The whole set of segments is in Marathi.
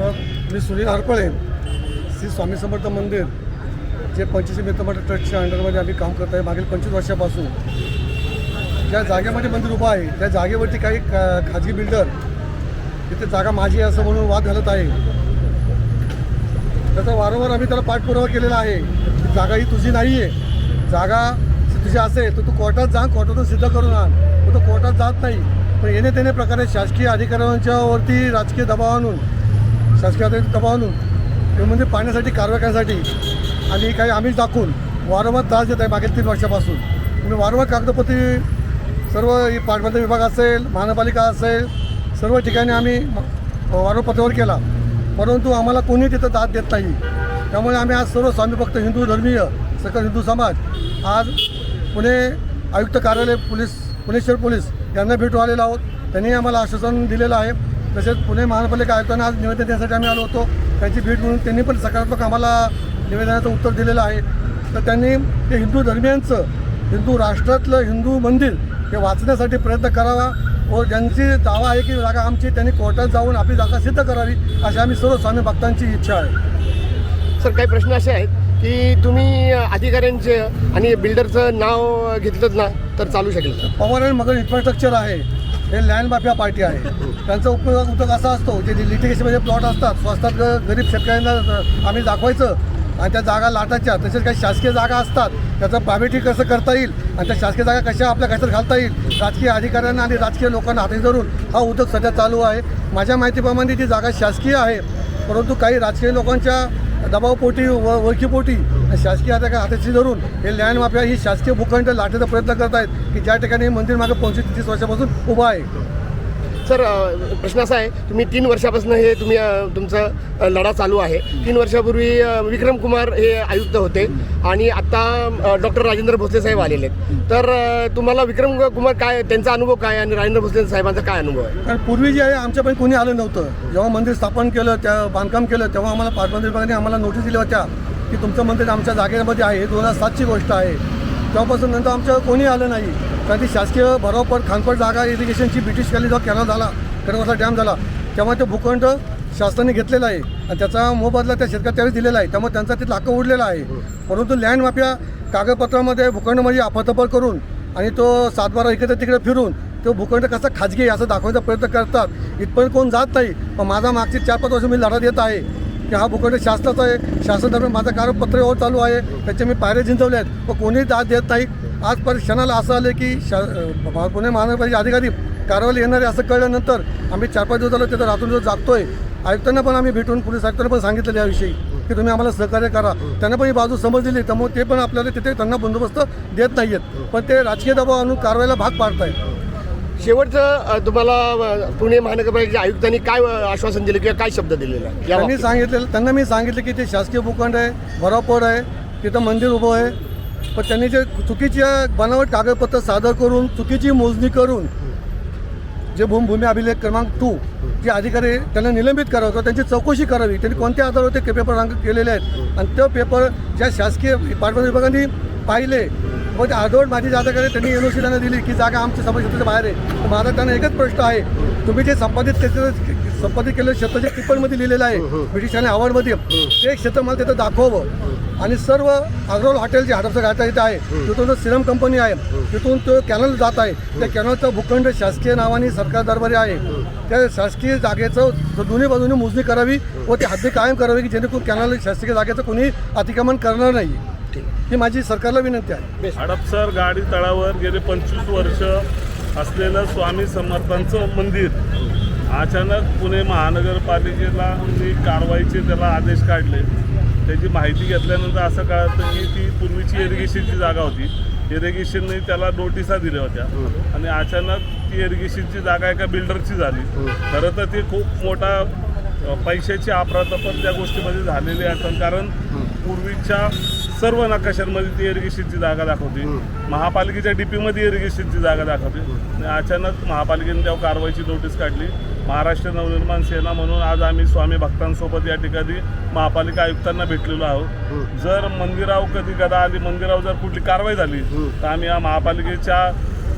मी सुनील हरपळे श्री स्वामी समर्थ मंदिर जे पंचवीस मित्रमठ ट्रस्टच्या अंडरमध्ये आम्ही काम करत आहे मागील पंचवीस वर्षापासून. ज्या जागेमध्ये मंदिर उभं आहे त्या जागेवरती काही खाजगी बिल्डर तिथे जागा माझी असं म्हणून वाद घालत आहे. त्याचा वारंवार आम्ही त्याला पाठपुरावा केलेला आहे जागा ही तुझी नाही आहे जागा तुझी असेल तर तू कोर्टात जा कोर्टातून सिद्ध करून आण. तो कोर्टात जात नाही. पण येणे तेणे प्रकारे शासकीय अधिकाऱ्यांच्यावरती राजकीय दबाव आणून शासकीय अधिकारी दबाव आणून ते म्हणजे पाण्यासाठी कारवाई करण्यासाठी आणि काही आम्ही दाखवून वारंवार त्रास देत आहे मागील तीन वर्षापासून. तुम्ही वारंवार कागदपत्री सर्व ही पाटबंधारे विभाग असेल महानगरपालिका असेल सर्व ठिकाणी आम्ही वारंवार पत्रावर केला. परंतु आम्हाला कोणी तिथं दाद देत नाही. त्यामुळे आम्ही आज सर्व स्वामी भक्त हिंदू धर्मीय सकल हिंदू समाज आज पुणे आयुक्त कार्यालय पोलीस पुणेश्वर पोलीस यांना भेटू आलेलो आहोत. त्यांनी आम्हाला आश्वासन दिलेलं आहे. तसेच पुणे महानगरपालिका आयुक्तांना आज निवेदन देण्यासाठी आम्ही आलो होतो. त्यांची भेट म्हणून त्यांनी पण सकारात्मक आम्हाला निवेदनाचं उत्तर दिलेलं आहे. तर त्यांनी ते हिंदू धर्मियांचं हिंदू राष्ट्रातलं हिंदू मंदिर हे वाचण्यासाठी प्रयत्न करावा व ज्यांची दावा आहे की जागा आमची त्यांनी कोर्टात जाऊन आपली जागा सिद्ध करावी अशी आम्ही सर्व स्वामी भक्तांची इच्छा आहे. सर काही प्रश्न असे आहेत की तुम्ही अधिकाऱ्यांचे आणि बिल्डरचं नाव घेतलं ना तर चालू शकेल पवार मगर इन्फ्रास्ट्रक्चर आहे. हे लँड माफिया पार्टी आहे. त्यांचा उपयोग उद्योग असा असतो जे लिटिगेशनमध्ये प्लॉट असतात स्वस्तात गरीब शेतकऱ्यांना आम्ही दाखवायचं आणि त्या जागा लाटायच्या. तसेच काही शासकीय जागा असतात त्याचं प्रायव्हेटी कसं करता येईल आणि त्या शासकीय जागा कशा आपल्या कशात घालता येईल राजकीय अधिकाऱ्यांना आणि राजकीय लोकांना हाती धरून हा उद्योग सध्या चालू आहे. माझ्या माहितीप्रमाणे ती जागा शासकीय आहे परंतु काही राजकीय लोकांच्या दबावपोटी व ओळखीपोटी शासकीय आता काय हाताशी धरून हे लँड माफिया ही शासकीय भूखंड लाटण्याचा प्रयत्न करत आहेत की ज्या ठिकाणी मंदिर मागे पंचवीस तीस वर्षापासून उभा आहे. सर प्रश्न असा आहे तुम्ही तीन वर्षापासून हे तुम्ही तुमचा लढा चालू आहे. तीन वर्षापूर्वी विक्रम कुमार हे आयुक्त होते आणि आता डॉक्टर राजेंद्र भोसले साहेब आलेले आहेत. तर तुम्हाला विक्रम कुमार काय त्यांचा अनुभव काय आणि राजेंद्र भोसले साहेबांचा काय अनुभव आहे? कारण पूर्वी जे आहे आमच्यापैकी कोणी आलं नव्हतं. जेव्हा मंदिर स्थापन केलं त्या बांधकाम केलं तेव्हा आम्हाला पाटबंदी विभागाने आम्हाला नोटीस दिल्या होत्या की तुमचं मंदिर आमच्या जागेमध्ये आहे. हे दोन हजार सातची गोष्ट आहे. तेव्हापासून नंतर आमचं कोणी आलं नाही. कारण ती शासकीय भरावपट खानपट जागा इरिगेशनची ब्रिटिशकाली जेव्हा कॅनल झाला. कडवासा डॅम झाला. तेव्हा ते भूखंड शासनाने घेतलेला आहे. आणि त्याचा मोबदला त्या शेतकऱ्या त्यावेळी दिलेला आहे. त्यामुळे त्यांचा तिथला हक्क उडलेला आहे. परंतु लँड माफिया कागदपत्रामध्ये भूखंडमध्ये अफातफल करून आणि तो सातबारा इकडे तिकडे फिरून तो भूखंड कसा खाजगी असं दाखवायचा प्रयत्न करतात. इथपर्यंत कोण जात नाही. पण माझा मागची चार पाच वर्ष मी लढा देत आहे. की हा भूखंड शासनाचा आहे. शासन दरम्यान माझं कागदपत्र चालू आहे. त्याचे मी पायऱ्या झिंजवले आहेत. पण कोणीही दाद देत नाही. आज पर क्षणाला असं आलं की शा पुणे महानगरपालिका अधिकारी कारवाई येणार आहे असं कळल्यानंतर आम्ही चार पाच दिवस झालं तिथं रात्री दिवस जागतोय. आयुक्तांना पण आम्ही भेटून पोलीस आयुक्तांना पण सांगितलं याविषयी की तुम्ही आम्हाला सहकार्य करा. त्यांना पण ही बाजू समज दिली. त्यामुळे ते पण आपल्याला तिथे त्यांना बंदोबस्त देत नाही आहेत पण ते राजकीय दबाव आणून कारवाईला भाग पाडत आहेत शेवटचं तुम्हाला पुणे महानगरपालिकेच्या आयुक्तांनी काय आश्वासन दिलं किंवा काय शब्द दिलेला? त्यांनी. सांगितलेलं त्यांना मी सांगितलं की ते शासकीय भूखंड आहे भरावपड आहे तिथं मंदिर उभं आहे. पण त्यांनी जे चुकीचे बनावट कागदपत्र सादर करून चुकीची मोजणी करून जे भूम भूमी अभिलेख क्रमांक टू जे अधिकारी त्यांना निलंबित करावं किंवा त्यांची चौकशी करावी त्यांनी कोणत्या आधारावर ते पेपर रंग केलेले आहेत? आणि तो पेपर ज्या शासकीय पाटबंद विभागाने पाहिले व ते अर्धवट माझी जागा करे त्यांनी एन ओ सी त्यांना दिली की जागा आमच्या समाजाच्या बाहेर आहे. तर माझा त्यांना एकच प्रश्न आहे. तुम्ही जे संपादित क्षेत्र संपादित केलेलं क्षेत्र जे टिप्पणमध्ये लिहिलेलं आहे ब्रिटिश आणि आवडमध्ये ते क्षेत्र मला तिथं दाखवावं. आणि सर्व अग्रवाल हॉटेल जे हडपचं घाटा इथं आहे तिथून जो सिरम कंपनी आहे. तिथून तो कॅनल जात आहे. त्या कॅनलचा भूखंड शासकीय नावाने सरकार दरबारी आहे. त्या शासकीय जागेचं दोन्ही बाजूने मोजणी करावी व ती हद्दी कायम करावी की जेणेकरून कॅनल शासकीय जागेचं कोणी अतिक्रमण करणार नाही. ही माझी सरकारला विनंती आहे. हडपसर गाडी तळावर गेले पंचवीस वर्ष असलेलं स्वामी समर्थांचं मंदिर अचानक पुणे महानगरपालिकेला मी कारवाईचे त्याला आदेश काढले. त्याची माहिती घेतल्यानंतर असं कळतं की ती पूर्वीची इरिगेशनची जागा होती. इरिगेशनने त्याला नोटिसा दिल्या होत्या. आणि अचानक ती इरिगेशनची जागा एका बिल्डरची झाली. खरं तर ती खूप मोठा अ, पैशाची आपरातपण त्या गोष्टीमध्ये झालेली असतात कारण पूर्वीच्या सर्व नकाशांमध्ये ती इरिगेशनची जागा दाखवते. महापालिकेच्या डीपीमध्ये इरिगेशनची जागा दाखवते. आणि अचानक महापालिकेने त्या कारवाईची नोटीस काढली. महाराष्ट्र नवनिर्माण सेना म्हणून आज आम्ही स्वामी भक्तांसोबत या ठिकाणी महापालिका आयुक्तांना भेटलेलो आहोत. जर मंदिरावर कधी कदा आली मंदिरावर जर कुठली कारवाई झाली तर आम्ही या महापालिकेच्या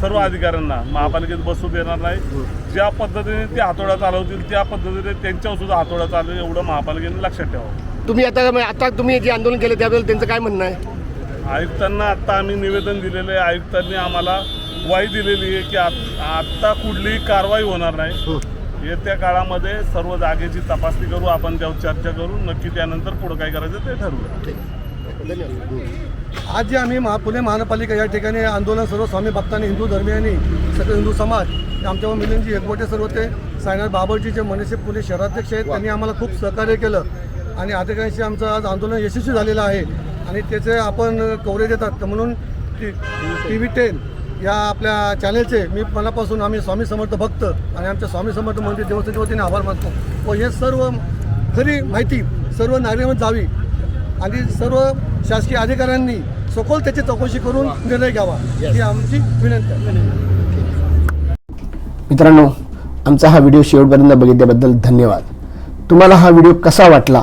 सर्व अधिकाऱ्यांना महापालिकेत बसू देणार नाही. ज्या पद्धतीने ते हातोडा चालवतील त्या पद्धतीने त्यांच्यावर सुद्धा हातोडा चालवेल एवढं महापालिकेने लक्षात ठेवावं. तुम्ही आता आता तुम्ही जे आंदोलन केलं त्याबद्दल त्यांचं काय म्हणणं आहे? आयुक्तांना आत्ता आम्ही निवेदन दिलेलं आहे. आयुक्तांनी आम्हाला वाई दिलेली आहे की आत- आत्ता कुठलीही कारवाई होणार नाही. येत्या काळामध्ये सर्व जागेची तपासणी करू आपण त्यावर चर्चा करू नक्की त्यानंतर पुढं काय करायचं ते ठरवू धन्यवाद. आज जे आम्ही महा पुणे महानगरपालिका या ठिकाणी आंदोलन सर्व स्वामी भक्तांनी हिंदू धर्मियांनी सगळे हिंदू समाज आमच्या मिलिंदजी एकवटे सर्व ते सायनाथ बाबरजी जे मनसे पुणे शहराध्यक्ष आहेत त्यांनी आम्हाला खूप सहकार्य केलं. आणि अधिकाऱ्यांशी आमचं आज आंदोलन यशस्वी झालेलं आहे. आणि त्याचे आपण कव्हरेज देतात. तर म्हणून टी टी व्ही टेन या आपल्या चॅनेलचे मी मनापासून आम्ही स्वामी समर्थ भक्त आणि आमच्या स्वामी समर्थ मंदिर देवस्थानच्या वतीने आभार मानतो. व हे सर्व खरी माहिती सर्व नागरिकांमध्ये जावी आणि सर्व शासकीय अधिकाऱ्यांनी सखोल त्याची चौकशी करून निर्णय घ्यावा. ही आमची विनंती आहे. मित्रांनो आमचा हा व्हिडिओ शेवटपर्यंत बघितल्याबद्दल धन्यवाद. तुम्हाला हा व्हिडिओ कसा वाटला?